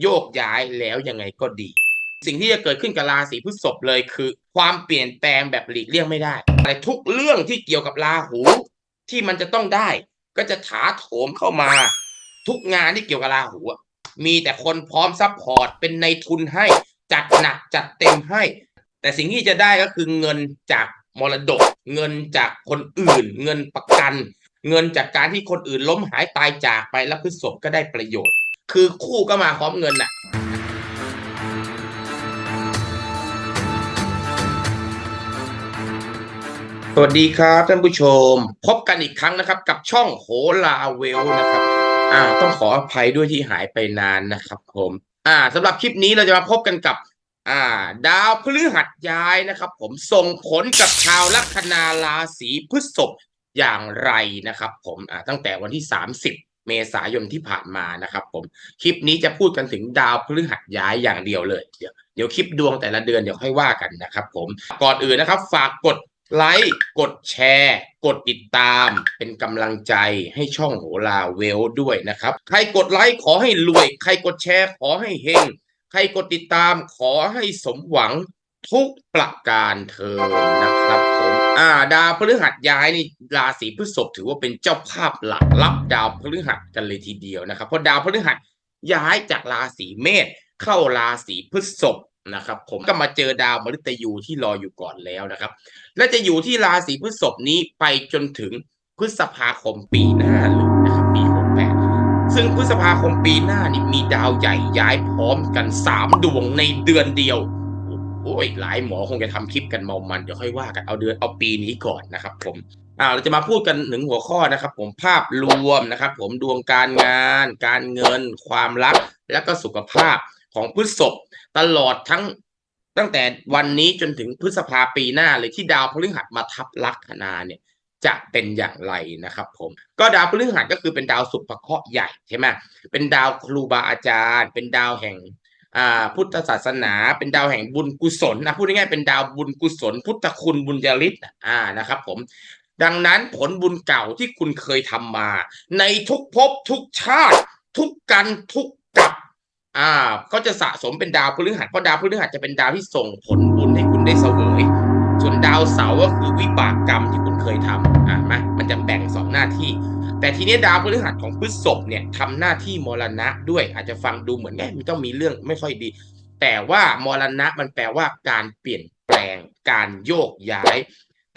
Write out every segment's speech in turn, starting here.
โยกย้ายแล้วยังไงก็ดี สิ่งที่จะเกิดขึ้นกับราศีพฤษภเลยคือ ความเปลี่ยนแปลงแบบหลีกเลี่ยงไม่ได้แต่ทุกเรื่องที่เกี่ยวกับราหูที่มันจะต้องได้ ก็จะถาโถมเข้ามา ทุกงานที่เกี่ยวกับราหูมีแต่คนพร้อมซัพพอร์ตเป็นในทุนให้จัดหนักจัดเต็มให้ แต่สิ่งที่จะได้ก็คือเงินจากมรดก เงินจากคนอื่น เงินประกัน เงินจากการที่คนอื่นล้มหายตายจากไปแล้วพฤษภก็ได้ประโยชน์ คือคู่ก็มาพร้อมเงินน่ะสวัสดีครับท่านผู้ชม พบกันอีกครั้งนะครับ กับช่องโหราเวลนะครับ อ่า ต้องขออภัยด้วยที่หายไปนานนะครับ ผม อ่าสำหรับคลิปนี้เราจะมาพบกันกับ อ่า ดาวพฤหัสย้ายนะครับ ผมส่งผลกับชาวลัคนาราศีพฤษภอย่างไรนะครับ ผมอ่าตั้งแต่วันที่ 30 เมษายนที่ผ่านมานะครับผมคลิปนี้จะพูดกันถึงดาวพฤหัสย้ายอย่างเดียวเลย เดี๋ยวเดี๋ยวคลิปดวงแต่ละเดือนเดี๋ยวค่อยว่ากันนะครับผมก่อนอื่นนะครับ ฝากกดไลค์กดแชร์ กดติดตาม เป็นกำลังใจให้ช่องโหราเวลด้วยนะครับ ใครกดไลค์ขอให้รวย ใครกดแชร์ขอให้เฮงใครกดติดตามขอให้สมหวัง ทุกประการเทินนะครับผมอ่า ดาวพฤหัสย้ายนี่ราศีพฤษภถือว่าเป็นเจ้าภาพหลักรับดาวพฤหัสกันเลยทีเดียวนะครับ เพราะดาวพฤหัสย้ายจากราศีเมษเข้าราศีพฤษภนะครับ ผมก็มาเจอดาวมฤตยูที่รออยู่ก่อนแล้วนะครับ และจะอยู่ที่ราศีพฤษภนี้ไปจนถึงพฤษภาคมปีหน้าเลยนะครับปี68ซึ่งพฤษภาคมปีหน้านี่มีดาวใหญ่ย้ายพร้อมกัน 3 ดวงในเดือนเดียว โอ้ยหลายหมอคงจะทำคลิปกันเมามันเดี๋ยวค่อยว่ากันเอาเดือนเอาปีนี้ก่อนนะครับ ผมอ่าเราจะมาพูดกันถึงหัวข้อนะครับ ผมภาพรวมนะครับ ผมดวงการงาน การเงิน ความรัก และก็สุขภาพของพฤษภตลอดทั้งตั้งแต่วันนี้จนถึงพฤษภาปีหน้าเลยที่ดาวพฤหัสมาทับลัคนาเนี่ยจะเป็นอย่างไรนะครับ ผม ก็ดาวพฤหัสก็คือเป็นดาวสุภเคราะห์ใหญ่ใช่ไหมเป็นดาวครูบาอาจารย์ เป็นดาวแห่ง อ่าพุทธศาสนาเป็นดาวแห่งบุญกุศลนะพูดง่ายๆเป็นดาวบุญกุศล พุทธคุณบุญญาฤทธิ์อ่านะครับ ผม ดังนั้นผลบุญเก่าที่คุณเคยทำมา ในทุกภพทุกชาติ ทุกกันทุกกับอ่าก็จะสะสมเป็นดาวพฤหัสเพราะดาวพฤหัสจะเป็นดาวที่ส่งผลบุญให้คุณได้เสวย ส่วนดาวเสาร์ก็คือวิบากกรรมที่คุณเคยทำอ่ามามันจะแบ่งสองหน้าที่ แต่ทีนี้ดาวพฤหัสของพฤษภเนี่ยทำหน้าที่มรณะด้วยอาจจะฟังดูเหมือนแม่มันต้องมีเรื่องไม่ค่อยดี แต่ว่ามรณะมันแปลว่าการเปลี่ยนแปลง การโยกย้าย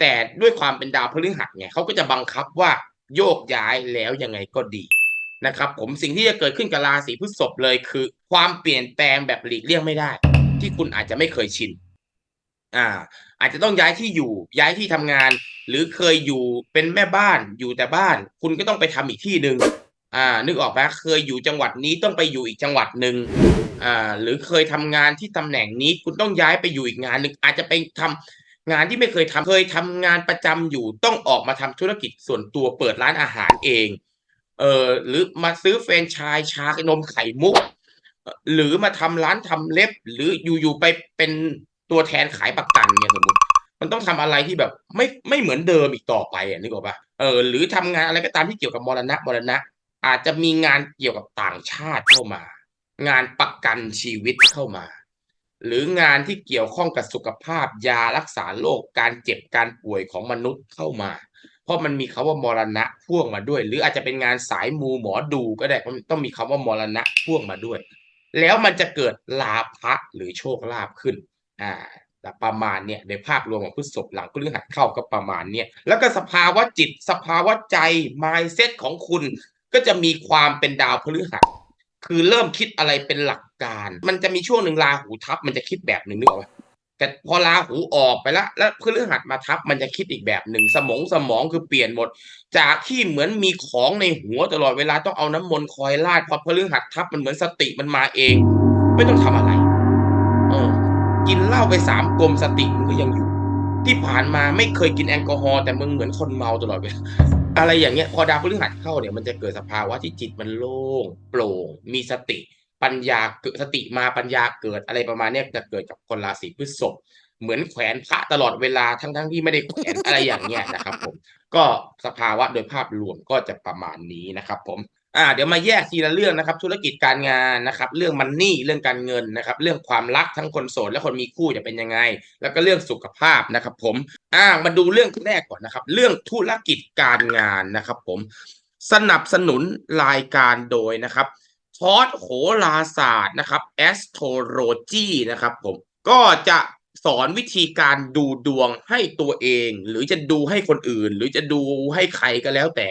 แต่ด้วยความเป็นดาวพฤหัสเนี่ยเขาก็จะบังคับว่าโยกย้ายแล้วยังไงก็ดีนะครับผมสิ่งที่จะเกิดขึ้นกับราศีพฤษภเลยคือ ความเปลี่ยนแปลงแบบหลีกเลี่ยงไม่ได้ ที่คุณอาจจะไม่เคยชินอ่า อาจจะต้องย้ายที่อยู่ย้ายที่ทำงาน หรือเคยอยู่เป็นแม่บ้านอยู่แต่บ้าน คุณก็ต้องไปทำอีกที่หนึ่งอ่า นึกออกไหมเคยอยู่จังหวัดนี้ต้องไปอยู่อีกจังหวัดหนึ่งอ่า หรือเคยทำงานที่ตำแหน่งนี้ คุณต้องย้ายไปอยู่อีกงานหนึ่งอาจจะไปทำงานที่ไม่เคยทำเคยทำงานประจำอยู่ต้องออกมาทำธุรกิจส่วนตัวเปิดร้านอาหารเอง เออหรือมาซื้อแฟรนไชส์ชานมไข่มุก หรือมาทำร้านทำเล็บ หรืออยู่ๆไปเป็น ตัวแทนขายประกันเนี่ยสมมติมันต้องทำอะไรที่แบบไม่ไม่เหมือนเดิมอีกต่อไปอะนึกออกปะเออหรือทำงานอะไรก็ตามที่เกี่ยวกับมรณะมรณะ อาจจะมีงานเกี่ยวกับต่างชาติเข้ามา งานประกันชีวิตเข้ามา หรืองานที่เกี่ยวข้องกับสุขภาพยารักษาโรคการเจ็บการป่วยของมนุษย์เข้ามา เพราะมันมีคาว่ามรณะพ่วงมาด้วย หรืออาจจะเป็นงานสายมูหมอดูก็ได้มันต้องมีคำว่ามรณะพ่วงมาด้วย แล้วมันจะเกิดลาภะหรือโชคลาภขึ้น อ่าแต่ประมาณเนี่ยในภาพรวมของพฤษภหลังพฤหัสเข้าก็ประมาณเนี่ยแล้วก็สภาวะจิตสภาวะใจ mindset ของคุณ ก็จะมีความเป็นดาวพฤหัสคือเริ่มคิดอะไรเป็นหลักการ มันจะมีช่วงหนึ่งราหูทับ มันจะคิดแบบหนึ่งนึกออกไหมแต่พอราหูออกไปแล้ว แล้วพฤหัสมาทับมันจะคิดอีกแบบหนึ่งสมองสมองคือเปลี่ยนหมด จากที่เหมือนมีของในหัวตลอดเวลาต้องเอาน้ำมนต์คอยลาดพอพฤหัสทับมันเหมือนสติมันมาเอง ไม่ต้องทำอะไร กินเหล้าไปสามกลมสติมันก็ยังอยู่ ที่ผ่านมาไม่เคยกินแอลกอฮอล์แต่มึงเหมือนคนเมาตลอดเวลาอะไรอย่างเงี้ยพอดาวพฤหัสเข้าเนี่ยมันจะเกิดสภาวะที่จิตมันโล่งโปร่ง มีสติ ปัญญาเกิดสติมาปัญญาเกิดอะไรประมาณเนี้ยจะเกิดกับคนราศีพฤษภเหมือนแขวนพระตลอดเวลาทั้งทั้งที่ไม่ได้แขวนอะไรอย่างเงี้ยนะครับ ผม ก็สภาวะโดยภาพรวมก็จะประมาณนี้นะครับ ผม อ่าเดี๋ยวมาแยกทีละเรื่องนะครับ ธุรกิจการงานนะครับ เรื่องมันนี่เรื่องการเงินนะครับ เรื่องความรักทั้งคนโสดและคนมีคู่จะเป็นยังไง แล้วก็เรื่องสุขภาพนะครับ ผมอ่ามาดูเรื่องแรกก่อนนะครับ เรื่องธุรกิจการงานนะครับ ผมสนับสนุนรายการโดยนะครับคอร์สโหราศาสตร์นะครับ astrology นะครับ ผมก็จะสอนวิธีการดูดวงให้ตัวเอง หรือจะดูให้คนอื่น หรือจะดูให้ใครก็แล้วแต่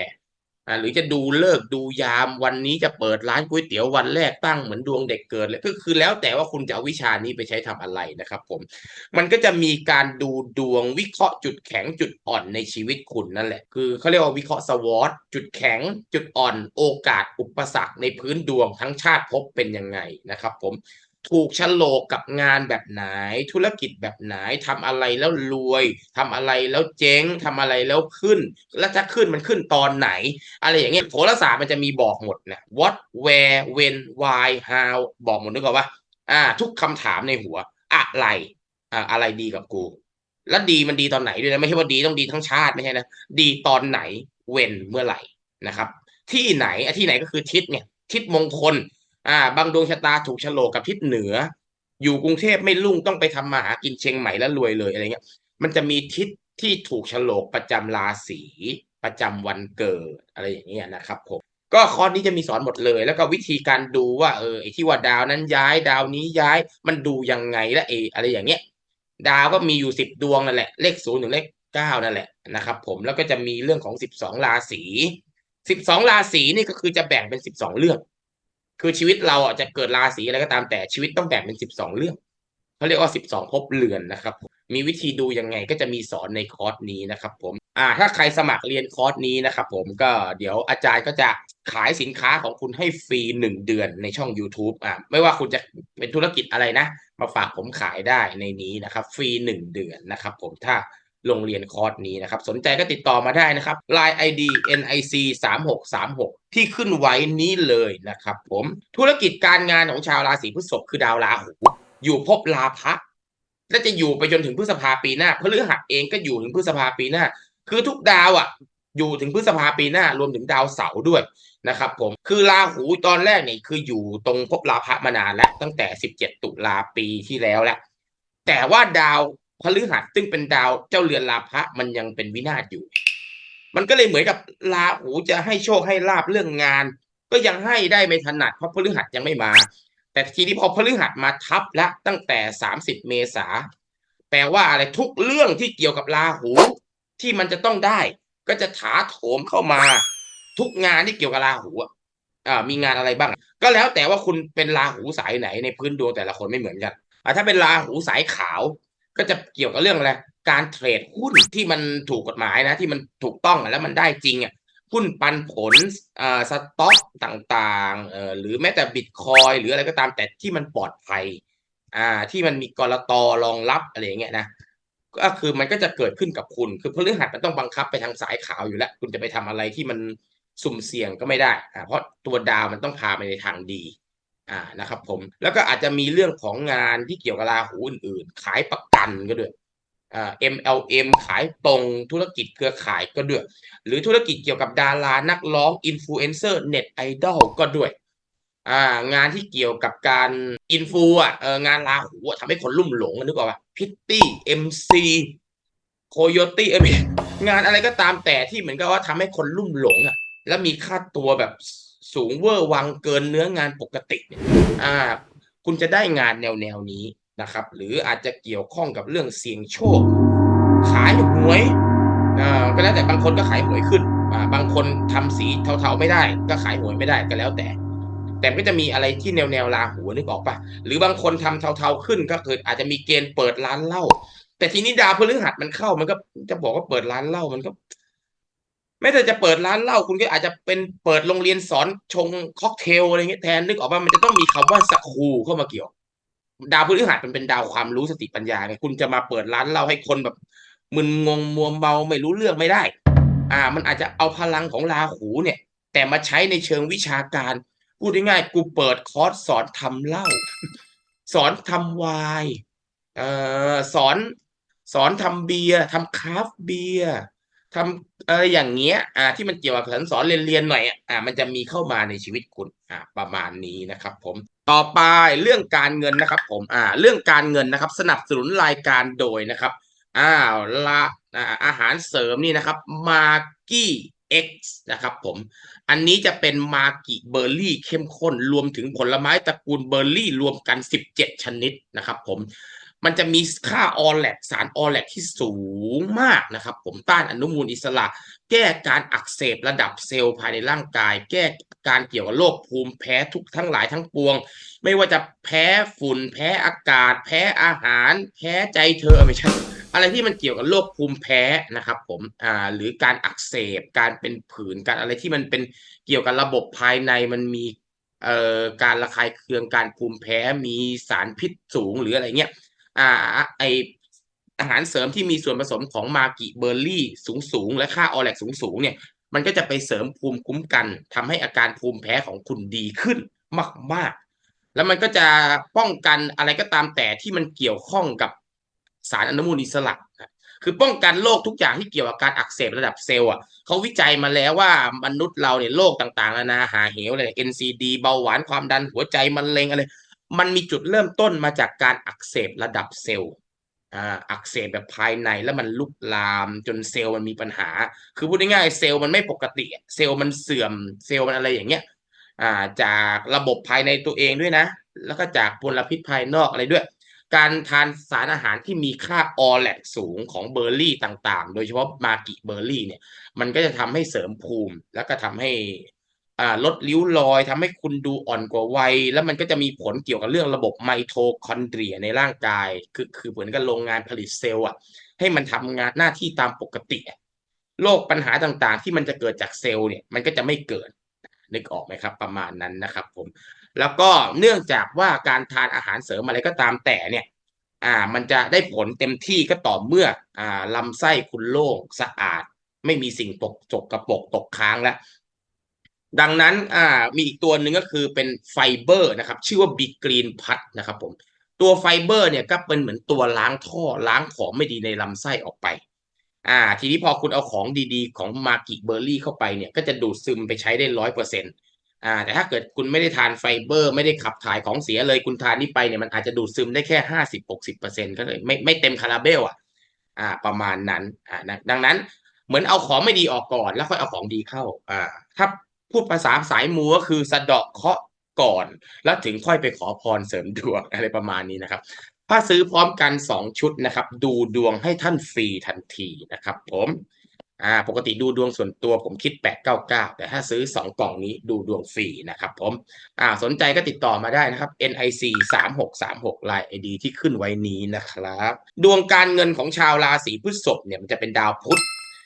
หรือจะดูเลิกดูยามวันนี้จะเปิดร้านก๋วยเตี๋ยววันแรกตั้งเหมือนดวงเด็กเกิดเลยก็คือแล้วแต่ว่าคุณจะเอาวิชานี้ไปใช้ทำอะไรนะครับ ผม มันก็จะมีการดูดวงวิเคราะห์จุดแข็งจุดอ่อนในชีวิตคุณนั่นแหละ คือเขาเรียกว่าวิเคราะห์สวอตจุดแข็ง จุดอ่อน โอกาสอุปสรรคในพื้นดวงทั้งชาติภพเป็นยังไงนะครับ ผม ถูกฉลกกับงานแบบไหน ธุรกิจแบบไหนทำอะไรแล้วรวยทำอะไรแล้วเจ๊งทำอะไรแล้วขึ้น แล้วจะขึ้นมันขึ้นตอนไหน อะไรอย่างเงี้ยโหราศาสตร์มันจะมีบอกหมดนะ what where when why how บอกหมดนึกออกปะอ่า ทุกคำถามในหัว อะไรอ่าอะไรดีกับกู แล้วดีมันดีตอนไหนด้วยนะไม่ใช่ว่าดีต้องดีทั้งชาติไม่ใช่นะดีตอนไหนเว้นเมื่อไหร่นะครับ ที่ไหนอะที่ไหนก็คือทิศเนี่ยทิศมงคล อ่า บางดวงชะตาถูกฉลกกับทิศเหนือ อยู่กรุงเทพไม่รุ่งต้องไปทำมาหากินเชียงใหม่แล้วรวยเลยอะไรเงี้ย มันจะมีทิศที่ถูกฉลกประจำราศีประจำวันเกิดอะไรอย่างเงี้ยนะครับผมก็คอร์สนี้จะมีสอนหมดเลย แล้วก็วิธีการดูว่าเออไอที่ว่าดาวนั้นย้ายดาวนี้ย้ายมันดูยังไงและเออะไรอย่างเงี้ย ดาวก็มีอยู่สิบดวงนั่นแหละเลขศูนย์ถึงเลขเก้านั่นแหละนะครับผมแล้วก็จะมีเรื่องของสิบสองราศีสิบสองราศีนี่ก็คือจะแบ่งเป็นสิบสองเรื่อง คือชีวิตเราอะจะเกิดราศีอะไรก็ตามแต่ชีวิตต้องแบ่งเป็นสิบสองเรื่องเขาเรียกว่าสิบสองภพเรือนนะครับ มีวิธีดูยังไงก็จะมีสอนในคอร์สนี้นะครับ ผมอ่าถ้าใครสมัครเรียนคอร์สนี้นะครับผมก็เดี๋ยวอาจารย์ก็จะขายสินค้าของคุณให้ฟรีหนึ่งเดือนในช่อง YouTube อ่าไม่ว่าคุณจะเป็นธุรกิจอะไรนะ มาฝากผมขายได้ในนี้นะครับ ฟรีหนึ่งเดือนนะครับ ผมถ้า ลงเรียนคอร์สนี้นะครับ สนใจก็ติดต่อมาได้นะครับ Line ID NIC 3 6 3 6ที่ขึ้นไว้นี้เลยนะครับผมธุรกิจการงานของชาวราศีพฤษภคือดาวราหูอยู่ภพลาภะและจะอยู่ไปจนถึงพฤษภาปีหน้าพฤหัสเองก็อยู่ถึงพฤษภาปีหน้า คือทุกดาวอะ อยู่ถึงพฤษภาปีหน้ารวมถึงดาวเสาร์ด้วยนะครับผมคือราหูตอนแรกเนี่ยคืออยู่ตรงภพลาภะมานานแล้วตั้งแต่ 17 ตุลาปีที่แล้วแหละแต่ว่าดาว พฤหัสซึ่งเป็นดาวเจ้าเรือนลาภะมันยังเป็นวินาศอยู่ มันก็เลยเหมือนกับราหูจะให้โชคให้ลาบเรื่องงาน ก็ยังให้ได้ไม่ถนัดเพราะพฤหัสยังไม่มา แต่ทีนี้พอพฤหัสมาทับแล้วตั้งแต่ 30 เมษาแปลว่าอะไรทุกเรื่องที่เกี่ยวกับราหูที่มันจะต้องได้ ก็จะถาโถมเข้ามา ทุกงานที่เกี่ยวกับราหูอ่ามีงานอะไรบ้าง ก็แล้วแต่ว่าคุณเป็นราหูสายไหนในพื้นดวงแต่ละคนไม่เหมือนกันอ่าถ้าเป็นราหูสายขาว ก็จะเกี่ยวกับเรื่องอะไรการเทรดหุ้นที่มันถูกกฎหมายนะ ที่มันถูกต้องแล้วมันได้จริงอะหุ้นปันผลอ่าสต็อกต่างๆหรือแม้แต่บิตคอยหรืออะไรก็ตามแต่ที่มันปลอดภัยอ่าที่มันมีกรตอรองรับอะไรอย่างเงี้ยนะก็คือมันก็จะเกิดขึ้นกับคุณ คือพฤหัสมันต้องบังคับไปทางสายขาวอยู่แล้ว คุณจะไปทำอะไรที่มันสุ่มเสี่ยงก็ไม่ได้อ่าเพราะตัวดาวมันต้องพาไปในทางดี อ่านะครับ ผมแล้วก็อาจจะมีเรื่องของงานที่เกี่ยวกับราหูอื่น ๆ ขายประกันก็ด้วยอ่า MLM ขายตรงธุรกิจเครือข่ายก็ด้วย หรือธุรกิจเกี่ยวกับดารานักร้องอินฟลูเอนเซอร์เน็ตไอดอลก็ด้วยอ่างานที่เกี่ยวกับการอินฟูอะเอองานลาหูทำให้คนลุ่มหลงนึกออกป่ะพิตตี้เอ็มซีโคโยตี้เอองานอะไรก็ตามแต่ที่เหมือนกับว่าทำให้คนลุ่มหลงอะแล้วมีค่าตัวแบบ สูงเวอร์วังเกินเนื้องานปกติเนี่ยอ่าคุณจะได้งานแนวแนวนี้นะครับ หรืออาจจะเกี่ยวข้องกับเรื่องเสี่ยงโชค ขายหวยอ่าก็แล้วแต่บางคนก็ขายหวยขึ้นอ่าบางคนทำสีเทาๆไม่ได้ ก็ขายหวยไม่ได้ก็แล้วแต่ แต่ก็จะมีอะไรที่แนวแนวราหูนึกออกปะหรือบางคนทำเทาๆขึ้นก็คืออาจจะมีเกณฑ์เปิดร้านเหล้าแต่ทีนี้ดาวพฤหัสมันเข้ามันก็จะบอกว่าเปิดร้านเหล้ามันก็ ม่แต่จะเปิดร้านเหล้าคุณก็อาจจะเป็นเปิดโรงเรียนสอนชงค็อกเทลอะไรเงี้ยแทนนึกออกว่ามันจะต้องมีคำว่าสคูเข้ามาเกี่ยว ดาวพฤหัสมันเป็นดาวความรู้สติปัญญาไงคุณจะมาเปิดร้านเหล้าให้คนแบบ มึนงงมัวเมาไม่รู้เรื่องไม่ได้ อ่า มันอาจจะเอาพลังของราหูเนี่ย แต่มาใช้ในเชิงวิชาการ พูดง่ายๆกูเปิดคอร์สสอนทำเหล้าสอนทำไวน์เอ่อสอน สอนทำเบียร์ทำคราฟเบียร์ ทำอะไรอย่างเงี้ย อ่า ที่มันเกี่ยวกับสอนสอนเรียนเรียนหน่อยอะมันจะมีเข้ามาในชีวิตคุณ อ่า ประมาณนี้นะครับ ผม ต่อไปเรื่องการเงินนะครับ ผม อ่า เรื่องการเงินนะครับ สนับสนุนรายการโดยนะครับ อ้าวละอาอาหารเสริมนี่นะครับ มากี้ X นะครับผม อันนี้จะเป็นมากิเบอร์รี่เข้มข้น รวมถึงผลไม้ตระกูลเบอร์รี่รวมกัน 17 ชนิดนะครับผม มันจะมีค่าออแลกสารออแลกที่สูงมากนะครับ ผมต้านอนุมูลอิสระ แก้การอักเสบระดับเซลล์ภายในร่างกาย แก้การเกี่ยวกับโรคภูมิแพ้ทุกทั้งหลายทั้งปวง ไม่ว่าจะแพ้ฝุ่น แพ้อากาศ แพ้อาหาร แพ้ใจเธอไม่ใช่อะไรที่มันเกี่ยวกับโรคภูมิแพ้นะครับผมอ่าหรือการอักเสบการเป็นผื่นการอะไรที่มันเป็นเกี่ยวกับระบบภายในมันมีเอ่อการระคายเคืองการภูมิแพ้มีสารพิษสูงหรืออะไรเงี้ย อ่าไออาหารเสริมที่มีส่วนผสมของมากิเบอร์รี่สูงๆและค่าออแลกสูงๆเนี่ยมันก็จะไปเสริมภูมิคุ้มกันทำให้อาการภูมิแพ้ของคุณดีขึ้นมาก ๆ แล้วมันก็จะป้องกันอะไรก็ตามแต่ที่มันเกี่ยวข้องกับสารอนุมูลอิสระคือป้องกันโรคทุกอย่างที่เกี่ยวกับการอักเสบระดับเซลล์อะเขาวิจัยมาแล้วว่ามนุษย์เราเนี่ยโรคต่างๆนานาหาเหวเลย NCD เบาหวานความดันหัวใจมะเร็งอะไร มันมีจุดเริ่มต้นมาจากการอักเสบระดับเซลล์อ่าอักเสบแบบภายในแล้วมันลุกลามจนเซลล์มันมีปัญหา คือพูดง่ายๆเซลล์มันไม่ปกติ เซลล์มันเสื่อมเซลล์มันอะไรอย่างเงี้ยอ่าจากระบบภายในตัวเองด้วยนะ แล้วก็จากมลพิษภายนอกอะไรด้วย การทานสารอาหารที่มีค่าออแลกสูงของเบอร์รี่ต่างๆ โดยเฉพาะมากิเบอร์รี่เนี่ย มันก็จะทำให้เสริมภูมิ แล้วก็ทำให้ ลดริ้วรอยทำให้คุณดูอ่อนกว่าวัย แล้วมันก็จะมีผลเกี่ยวกับเรื่องระบบไมโทคอนเดรียในร่างกาย คือคือเหมือนกับโรงงานผลิตเซลล์อะให้มันทำงานหน้าที่ตามปกติโรคปัญหาต่างๆ ที่มันจะเกิดจากเซลล์เนี่ยมันก็จะไม่เกิดนึกออกไหมครับ ประมาณนั้นนะครับผม แล้วก็เนื่องจากว่าการทานอาหารเสริมอะไรก็ตามแต่เนี่ยอ่ามันจะได้ผลเต็มที่ก็ต่อเมื่ออ่าลำไส้คุณโล่งสะอาด ไม่มีสิ่งตกจกกระปกตกค้างแล้ว ดังนั้นอ่ามีอีกตัวหนึ่งก็คือเป็นไฟเบอร์นะครับ ชื่อว่าบีกรีนพัทนะครับผมตัวไฟเบอร์เนี่ยก็เป็นเหมือนตัวล้างท่อล้างของไม่ดีในลำไส้ออกไป อ่า ทีนี้พอคุณเอาของดีๆ ของมากิเบอร์รี่เข้าไปเนี่ย ก็จะดูดซึมไปใช้ได้ร้อยเปอร์เซ็นต์อ่า แต่ถ้าเกิดคุณไม่ได้ทานไฟเบอร์ ไม่ได้ขับถ่ายของเสียเลยคุณทานนี่ไปเนี่ยมันอาจจะดูดซึมได้แค่ห้าสิบหกสิบเปอร์เซ็นต์ก็เลยไม่ไม่เต็มคาราเบลอะ อ่า ประมาณนั้น อ่านะดังนั้นเหมือนเอาของไม่ดีออกก่อนแล้วค่อยเอาของดีเข้า อ่า ถ้า พูดภาษาสายมูก็คือสะเดาะเคาะก่อน แล้วถึงค่อยไปขอพรเสริมดวงอะไรประมาณนี้นะครับ ถ้าซื้อพร้อมกันสองชุดนะครับ ดูดวงให้ท่านฟรีทันทีนะครับผมอ่าปกติดูดวงส่วนตัวผมคิด 899 แต่ถ้าซื้อ 2 กล่องนี้ดูดวงฟรีนะครับผมอ่าสนใจก็ติดต่อมาได้นะครับ NIC 3636 Line ID ที่ขึ้นไว้นี้นะครับ ดวงการเงินของชาวราศีพฤษภเนี่ยมันจะเป็นดาวพุธ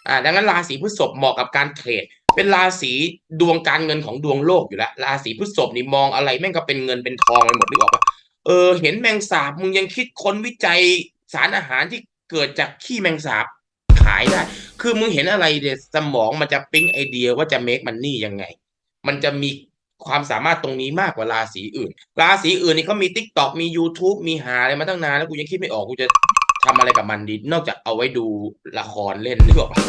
อ่าดังนั้นราศีพฤษภเหมาะกับการเทรด เป็นราศีดวงการเงินของดวงโลกอยู่แล้วราศีพฤษภนี่มองอะไรแม่งก็เป็นเงินเป็นทองไปหมดนึกออกปะเออ เห็นแมงสาบมึงยังคิดค้นวิจัยสารอาหารที่เกิดจากขี้แมงสาบขายได้ คือมึงเห็นอะไรเดี๋ยสมองมันจะปิ๊งไอเดียว่าจะ make money ยังไง มันจะมีความสามารถตรงนี้มากกว่าราศีอื่น ราศีอื่นนี่เขามี t ิ k t o k มี YouTube มีหาอะไรมาตั้งนานแล้วกูยังคิดไม่ออกกูจะทำอะไรกับมันดี นอกจากเอาไว้ดูละครเล่นนึกออกปะ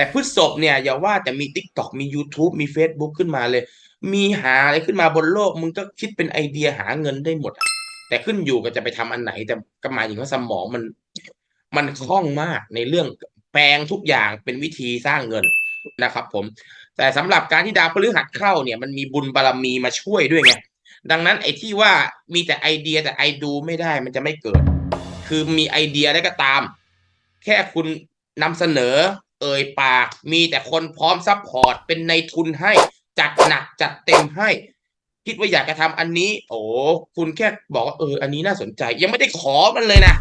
แต่พฤษภเนี่ยอย่าว่าแต่มี t ิ k t o k มี YouTube มี Facebook ขึ้นมาเลย มีหาอะไรขึ้นมาบนโลก มึงก็คิดเป็นไอเดียหาเงินได้หมด แต่ขึ้นอยู่กับจะไปทำอันไหน แต่ก็หมายถึงว่าสมองมัน มันคล่องมากในเรื่องแปลงทุกอย่างเป็นวิธีสร้างเงินนะครับ ผม แต่สำหรับการที่ดาวพฤหัสเข้าเนี่ยมันมีบุญบารรมีมาช่วยด้วยไงดังนั้นไอ้ที่ว่ามีแต่ไอเดียแต่ไอดูไม่ได้มันจะไม่เกิด คือมีไอเดียได้ก็ตาม แค่คุณนำเสนอ เอ่ยปาก มีแต่คนพร้อมซัพพอร์ตเป็นในทุนให้ จัดหนักจัดเต็มให้ คิดว่าอยากจะทำอันนี้ โอ้คุณแค่บอกว่าเออ อันนี้น่าสนใจ ยังไม่ได้ขอมันเลยนะ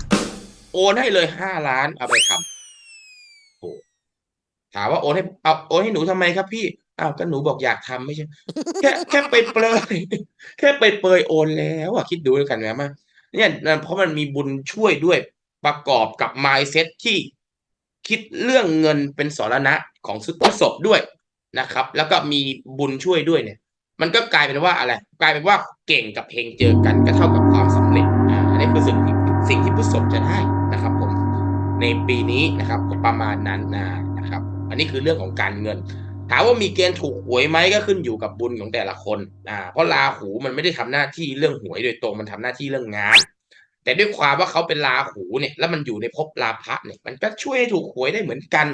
โอนให้เลยห้าล้านเอาไปทำโอ้ถามว่าโอนให้เอาโอนให้หนูทำไมครับพี่อ้าวก็หนูบอกอยากทำไม่ใช่แค่แค่ไปเปลยแค่ไปเปลยโอนแล้วอะคิดดูแล้วกันนะมาเนี่ยเพราะมันมีบุญช่วยด้วยประกอบกับ mindset ที่ คิดเรื่องเงินเป็นสรณะของสุทศพด้วยนะครับ แล้วก็มีบุญช่วยด้วยเนี่ย มันก็กลายเป็นว่าอะไร กลายเป็นว่าเก่งกับเพลงเจอกันก็เท่ากับความสำเร็จอ่าอันนี้คือสิ่งที่สิ่งที่ผู้สมจะได้นะครับผมในปีนี้นะครับประมาณนั้นนะนะครับ อันนี้คือเรื่องของการเงิน ถามว่ามีเกณฑ์ถูกหวยไหมก็ขึ้นอยู่กับบุญของแต่ละคนอ่าเพราะราหูมันไม่ได้ทำหน้าที่เรื่องหวยโดยตรงมันทำหน้าที่เรื่องงาน แต่ด้วยความว่าเขาเป็นราหูเนี่ยแล้วมันอยู่ในภพราพะเนี่ยมันก็ช่วยให้ถูกหวยได้เหมือนกัน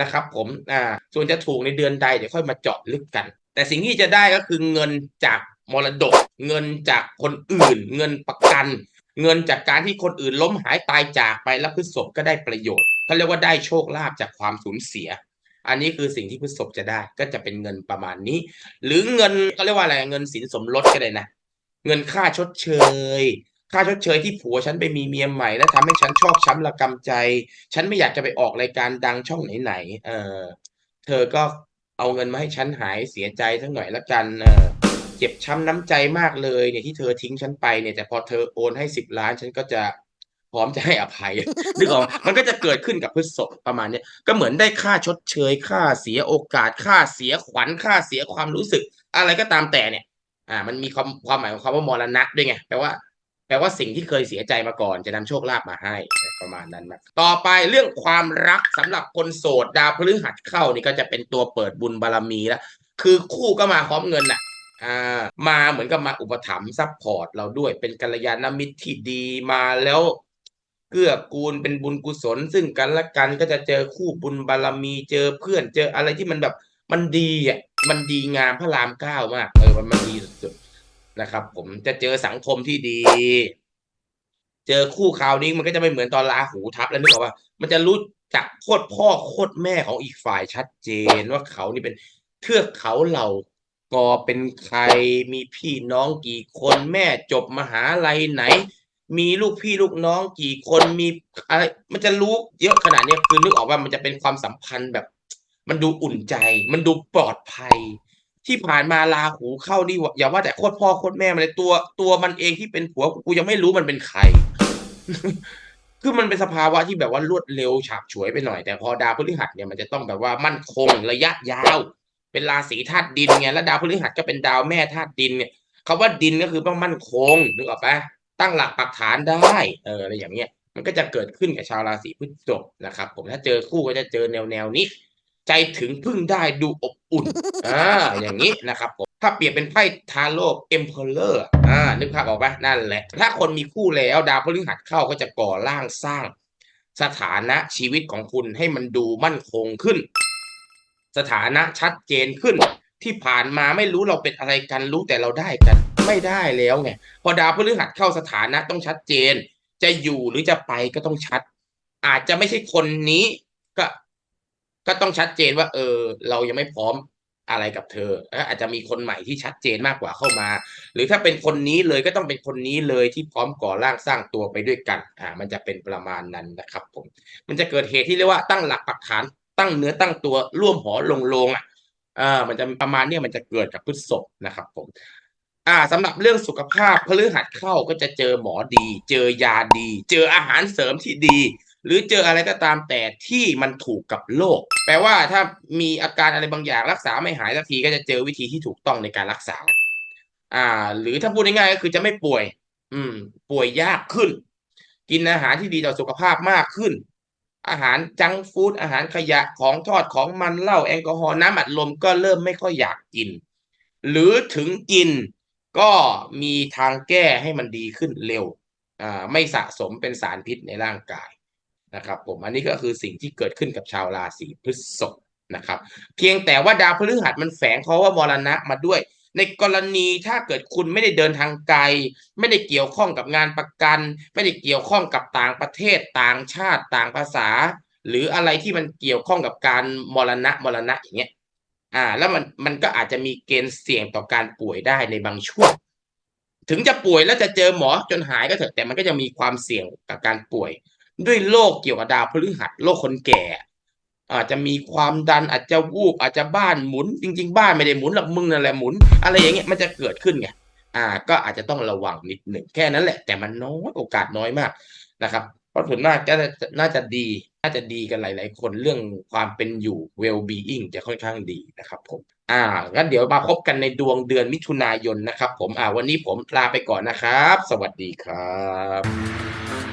นะครับผมอ่าส่วนจะถูกในเดือนใดเดี๋ยวค่อยมาเจาะลึกกัน แต่สิ่งที่จะได้ก็คือเงินจากมรดก เงินจากคนอื่น เงินประกัน เงินจากการที่คนอื่นล้มหายตายจากไปแล้วพฤษภก็ได้ประโยชน์เขาเรียกว่าได้โชคลาภจากความสูญเสีย อันนี้คือสิ่งที่พฤษภจะได้ก็จะเป็นเงินประมาณนี้ หรือเงินก็เรียกว่าอะไรเงินสินสมรสก็ได้นะ เงินค่าชดเชย ค่าชดเชยที่ผัวฉันไปมีเมียใหม่แล้วทำให้ฉันชอบช้ำระกำใจ ฉันไม่อยากจะไปออกรายการดังช่องไหนๆเออ เธอก็เอาเงินมาให้ฉันหายเสียใจสักหน่อยละกัน เออ เจ็บช้ำน้ำใจมากเลย เนี่ยที่เธอทิ้งฉันไปเนี่ยแต่พอเธอโอนให้สิบล้านฉันก็จะพร้อมจะให้อภัยนึกออกมันก็จะเกิดขึ้นกับพฤษภประมาณนี้ก็เหมือนได้ค่าชดเชย ค่าเสียโอกาส ค่าเสียขวัญ ค่าเสียความรู้สึก อะไรก็ตามแต่เนี่ย อ่า มันมีความความหมายของคำว่ามรณะด้วยไงแปลว่า แปลว่าสิ่งที่เคยเสียใจมาก่อนจะนำโชคลาภมาให้ประมาณนั้นนะต่อไปเรื่องความรักสำหรับคนโสดดาวพฤหัสเข้านี่ก็จะเป็นตัวเปิดบุญบารมีแล้วคือคู่ก็มาพร้อมเงินน่ะอ่ามาเหมือนกับมาอุปถัมภ์ซัพพอร์ตเราด้วยเป็นกัลยาณมิตรที่ดีมาแล้วเกื้อกูลเป็นบุญกุศล ซึ่งกันและกันก็จะเจอคู่บุญบารมีเจอเพื่อนเจออะไรที่มันแบบมันดีอะมันดีงามพระรามเก้ามากเออมันมันดีสุดๆ นะครับ ผมจะเจอสังคมที่ดี เจอคู่คราวนี้มันก็จะไม่เหมือนตอนลาหูทับแล้วนึกออกว่า มันจะรู้จักโคตรพ่อโคตรแม่ของอีกฝ่ายชัดเจนว่าเขานี่เป็นเทือกเขาเหล่ากอเป็นใครมีพี่น้องกี่คนแม่จบมหาลัยไหน มีลูกพี่ลูกน้องกี่คนมีอะไร มันจะรู้เยอะขนาดนี้คือนึกออกว่ามันจะเป็นความสัมพันธ์แบบ มันดูอุ่นใจ มันดูปลอดภัย ที่ผ่านมาลาหูเข้านี่อย่าว่าแต่โคตรพ่อโคตรแม่มันเลยตัวตัวมันเองที่เป็นผัวกูยังไม่รู้มันเป็นใคร คือมันเป็นสภาวะที่แบบว่ารวดเร็วฉาบฉวยไปหน่อยแต่พอดาวพฤหัสเนี่ยมันจะต้องแบบว่ามั่นคงระยะยาว เป็นราศีธาตุดินไงแล้วดาวพฤหัสก็เป็นดาวแม่ธาตุดินเนี่ยคาว่าดินก็คือต้องมั่นคงนึกออกปะตั้งหลักปักฐานได้เอออะไรอย่างเงี้ยมันก็จะเกิดขึ้นกับชาวราศีพฤษภนะครับ ผมถ้าเจอคู่ก็จะเจอแนวแนวนี้ ใจถึงพึ่งได้ดูอบอุ่น อ่า อย่างนี้นะครับผม ถ้าเปรียบเป็นไพ่ทาโร่เอ็มเพลเลอร์ อ่า นึกภาพออกปะนั่นแหละ ถ้าคนมีคู่แล้วดาวพฤหัสเข้าก็จะก่อร่างสร้าง สถานะชีวิตของคุณให้มันดูมั่นคงขึ้น สถานะชัดเจนขึ้น ที่ผ่านมาไม่รู้เราเป็นอะไรกันรู้แต่เราได้กัน ไม่ได้แล้วไง พอดาวพฤหัสเข้าสถานะต้องชัดเจน จะอยู่หรือจะไปก็ต้องชัด อาจจะไม่ใช่คนนี้ก็ ก็ต้องชัดเจนว่า เออ เรายังไม่พร้อมอะไรกับเธออาจจะมีคนใหม่ที่ชัดเจนมากกว่าเข้ามา หรือถ้าเป็นคนนี้เลยก็ต้องเป็นคนนี้เลยที่พร้อมก่อร่างสร้างตัวไปด้วยกัน อ่า มันจะเป็นประมาณนั้นนะครับ ผม มันจะเกิดเหตุที่เรียกว่าตั้งหลักปักฐาน ตั้งเนื้อตั้งตัวร่วมหอลงลงอะอ่ามันจะประมาณเนี้ยมันจะเกิดกับพฤษภนะครับ ผม อ่าสำหรับเรื่องสุขภาพพฤหัสเข้าก็จะเจอหมอดี เจอยาดี เจออาหารเสริมที่ดี หรือเจออะไรก็ตามแต่ที่มันถูกกับโรคแปลว่าถ้ามีอาการอะไรบางอย่างรักษาไม่หายสักทีก็จะเจอวิธีที่ถูกต้องในการรักษา อ่า หรือถ้าพูดง่ายๆก็คือจะไม่ป่วย อืม ป่วยยากขึ้น กินอาหารที่ดีต่อสุขภาพมากขึ้น อาหารจังฟู้ดอาหารขยะของทอดของมันเหล้าแอลกอฮอล์น้ำอัดลมก็เริ่มไม่ค่อยอยากกิน หรือถึงกินก็มีทางแก้ให้มันดีขึ้นเร็ว อ่า ไม่สะสมเป็นสารพิษในร่างกาย นะครับผมอันนี้ก็คือสิ่งที่เกิดขึ้นกับชาวราศีพฤษภนะครับ เพียงแต่ว่าดาวพฤหัสมันแฝงเพราว่ามรณะมาด้วย ในกรณีถ้าเกิดคุณไม่ได้เดินทางไกล ไม่ได้เกี่ยวข้องกับงานประกัน ไม่ได้เกี่ยวข้องกับต่างประเทศต่างชาติต่างภาษา หรืออะไรที่มันเกี่ยวข้องกับการมรณะมรณะอย่างเงี้ยอ่า แล้วมันมันก็อาจจะมีเกณฑ์เสี่ยงต่อการป่วยได้ในบางช่วงถึงจะป่วยแล้วจะเจอหมอจนหายก็เถอะแต่มันก็จะมีความเสี่ยงกับการป่วย ด้วยโรคเกี่ยวกับดาวพฤหัสโรคคนแก่ อาจจะมีความดันอาจจะวูบอาจจะบ้านหมุน จริง ๆ บ้านไม่ได้หมุนหรอกมึงนั่นแหละหมุน อะไรอย่างเงี้ยมันจะเกิดขึ้นไงอ่า ก็อาจจะต้องระวังนิดหนึ่งแค่นั้นแหละ แต่มันน้อยโอกาสน้อยมากนะครับ เพราะส่วนมากก็น่าจะดี น่าจะดีกันหลาย ๆ คนเรื่องความเป็นอยู่ well being จะค่อนข้างดีนะครับผมอ่างั้นเดี๋ยวมาพบกันในดวงเดือนมิถุนายนนะครับ ผมอ่าวันนี้ผมลาไปก่อนนะครับ สวัสดีครับ